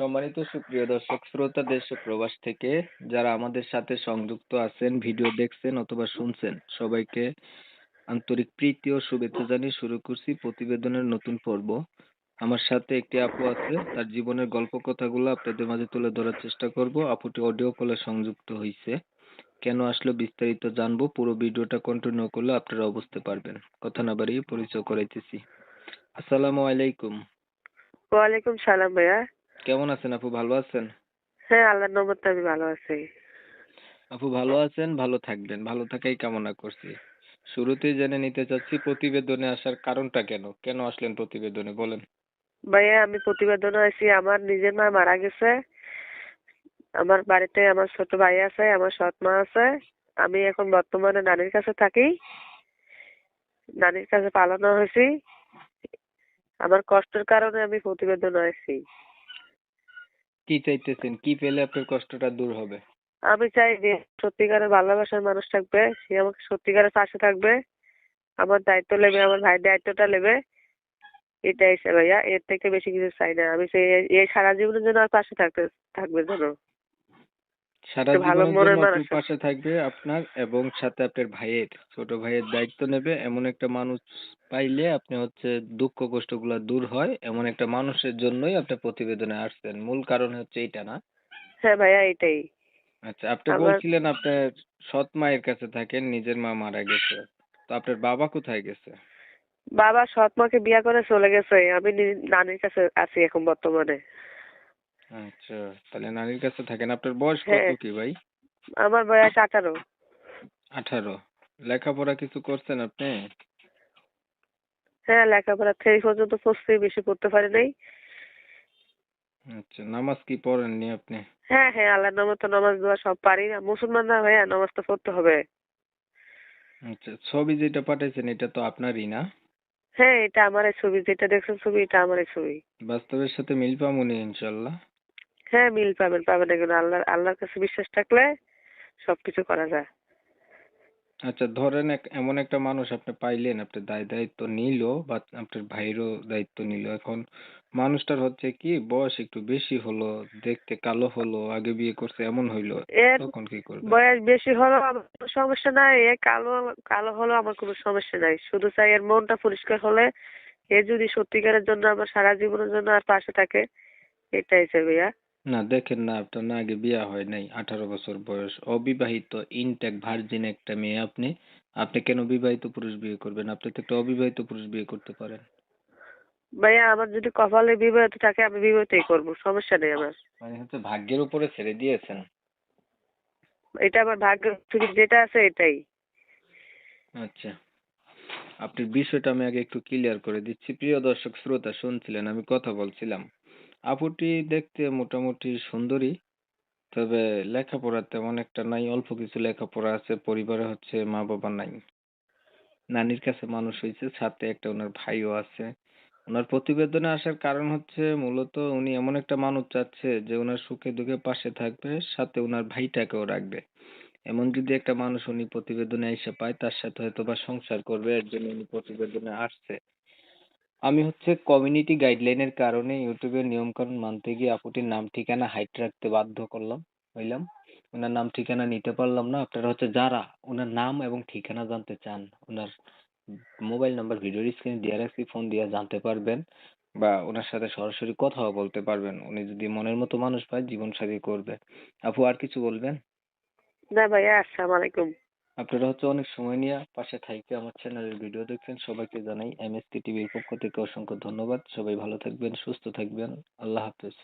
সম্মানিত সুপ্রিয় দর্শক, শ্রোতা দেশ ও প্রবাস থেকে যারা আমাদের সাথে সংযুক্ত আছেন, ভিডিও দেখছেন অথবা শুনছেন, সবাইকে আন্তরিক প্রীতি ও শুভেচ্ছা জানিয়ে শুরু করছি প্রতিবেদনের নতুন পর্ব। আমার সাথে একটি আপু আছে, তার জীবনের গল্প কথাগুলো আপনাদের মাঝে তুলে ধরার চেষ্টা করব। আপুটি অডিও কলে সংযুক্ত হয়েছে কেন আসলো বিস্তারিত জানব, পুরো ভিডিওটা কন্টিনিউ করলে আপনারা বুঝতে পারবেন। কথা না বাড়িয়ে পরিচয় করাইতেছি। আসসালামু আলাইকুম। ওয়ালাইকুম সালাম ভাইয়া। কেমন আছেন আপু? ভালো আছেন? হ্যাঁ আল্লাহর নমতে আমি ভালো আছি। আপু ভালো আছেন? ভালো থাকবেন। ভালো থাকাই কামনা করছি। শুরুতেই জেনে নিতে চাচ্ছি প্রতিবেদনে আসার কারণটা কেন? কেন আসলেন প্রতিবেদনে? বলেন। ভাইয়া আমি প্রতিবেদনে আছি আমার নিজের মা মারা গেছে। আমার বাড়িতে আমার ছোট ভাই আছে আমার সৎ মা আছে। আমি এখন বর্তমানে নানির কাছে থাকি। নানির কাছে পালানো হয়েছি। আমার কষ্টের কারণে আমি প্রতিবেদনে আছি কি চাইতেছেন? কি পেলে আপনার কষ্টটা দূর হবে? আমি চাই যে সত্যিকারের ভালোবাসার মানুষ থাকবে, সে আমাকে সত্যিকারের পাশে থাকবে, আমার দায়িত্ব নেবে, আমার ভাইয়ের দায়িত্বটা নেবে। এটাই ভাইয়া, এর থেকে বেশি কিছু চাই না। আমি সেই এই সারা জীবনের জন্য আর পাশে থাকতে, থাকবে যেন সারা ভালো জীবনের মনের জন্য মানুষ আপুর পাশে থাকবে আপনার এবং সাথে আপনার ভাইয়ের ছোট ভাইয়ের দায়িত্ব নেবে। এমন একটা মানুষ পাইলে আপনি হচ্ছে দুঃখ কষ্টগুলো দূর হয়। এমন একটা মানুষের জন্যই আপনি প্রতিবেদনে আসছেন। মূল কারণ হচ্ছে এইটা না? হ্যাঁ ভাইয়া এটাই আচ্ছা আপনি আমার- বলছিলেন আপনার সৎ মায়ের কাছে থাকেন নিজের মা মারা গেছে। তো আপনার বাবা কোথায় গেছে? বাবা সৎ মাকে বিয়া করে চলে গেছে। আমি নি- নানির কাছে আছি এখন বর্তমানে। আচ্ছা তাহলে নানির কাছে থাকেন। আপনার বয়স কত হ্যাঁ। কি ভাই? আমার বয়স আঠারো। আঠারো। লেখাপড়া কিছু করছেন আপনি? হ্যাঁ লেখাপড়া থ্রি পর্যন্ত পড়ছি বেশি পড়তে পারি নাই। আচ্ছা নামাজ কি পড়েননি আপনি? হ্যাঁ হ্যাঁ আল্লাহর নামে তো নামাজ দেওয়া সব পারি না। মুসলমান না ভাইয়া নামাজ তো পড়তে হবে। আচ্ছা ছবি যেটা পাঠাইছেন এটা তো আপনারই না? হ্যাঁ এটা আমারই ছবি। যেটা দেখছেন ছবি এটা আমারই ছবি। বাস্তবের সাথে মিল পামুনি ইনশাল্লাহ? হ্যাঁ মিল পাবেন পাবেন এগুলো। আল্লাহ আল্লাহর কাছে বিশ্বাস থাকলে সবকিছু করা যায়। আচ্ছা ধরেন এক এমন একটা মানুষ আপনি পাইলেন আপনার দায় দায়িত্ব নিল বা আপনার ভাইয়েরও দায়িত্ব নিল। এখন মানুষটার হচ্ছে কি বয়স একটু বেশি হলো দেখতে কালো হলো আগে বিয়ে করছে এমন হইল তখন কি করবেন? বয়স বেশি হলেও আমার কোনো সমস্যা নাই এ কালো কালো হলেও আমার কোনো সমস্যা নাই। শুধু চাই এর মনটা পরিষ্কার হলে এ যদি সত্যিকারের জন্য আমার সারা জীবনের জন্য আর পাশে থাকে এটাই চাই ভাইয়া। না দেখেন না আপনার না আগে বিয়ে হয় নাই আঠারো বছর বয়স। অবিবাহিত ইনটেক ভার্জিন একটা মেয়ে আপনি আপনি কেন বিবাহিত পুরুষ বিয়ে করবেন? আপনি তো একটা অবিবাহিত পুরুষ বিয়ে করতে পারেন। ভাইয়া আমার যদি কপালে বিবাহিত থাকে আমি বিবাহিতই করব সমস্যা নেই আমার। মানে হচ্ছে ভাগ্যের উপরে ছেড়ে দিয়েছেন। এটা আমার ভাগ্য যেটা আছে এটাই। আচ্ছা আপনার বিষয়টা আমি আগে একটু ক্লিয়ার করে দিচ্ছি। প্রিয় দর্শক শ্রোতা শুনছিলেন আমি কথা বলছিলাম। আপুটি দেখতে মোটামুটি সুন্দরী, তবে লেখাপড়া তেমন একটা নাই, অল্প কিছু লেখাপড়া আছে, পরিবারে হচ্ছে মা বাবা নাই। নানির কাছে মানুষ হয়েছে সাথে একটা ওনার ভাইও আছে। ওনার প্রতিবেদনে আসার কারণ হচ্ছে মূলত উনি এমন একটা মানুষ চাচ্ছে যে ওনার সুখে দুঃখে পাশে থাকবে, সাথে ওনার ভাইটাকেও রাখবে। এমন যদি একটা মানুষ উনি প্রতিবেদনে এসে পায়, তার সাথে হয়তো বা সংসার করবে এর জন্য উনি প্রতিবেদনে আসছে। আমি হচ্ছে কমিউনিটি গাইডলাইনের কারণে ইউটিউবের নিয়ম কানুন মানতে গিয়ে আপুটির নাম ঠিকানা হাইড রাখতে বাধ্য করলাম, হইলাম। ওনার নাম ঠিকানা নিতে পারলাম না। আপনারা হচ্ছে যারা ওনার নাম এবং ঠিকানা জানতে চান ওনার মোবাইল নাম্বার ভিডিও স্ক্রিনে দেওয়া রাখছি ফোন দিয়ে জানতে পারবেন বা ওনার সাথে সরাসরি কথাও বলতে পারবেন। উনি যদি মনের মতো মানুষ পায় জীবন সাথী করবে। আপু আর কিছু বলবেন? না ভাইয়া, আসসালামু আলাইকুম। আপনারা হচ্ছে অনেক সময় নিয়ে পাশে থাইকে আমার চ্যানেলের ভিডিও দেখছেন, সবাইকে জানাই এমএসকে টিভির পক্ষ থেকে অসংখ্য ধন্যবাদ। সবাই ভালো থাকবেন, সুস্থ থাকবেন। আল্লাহ হাফেজ।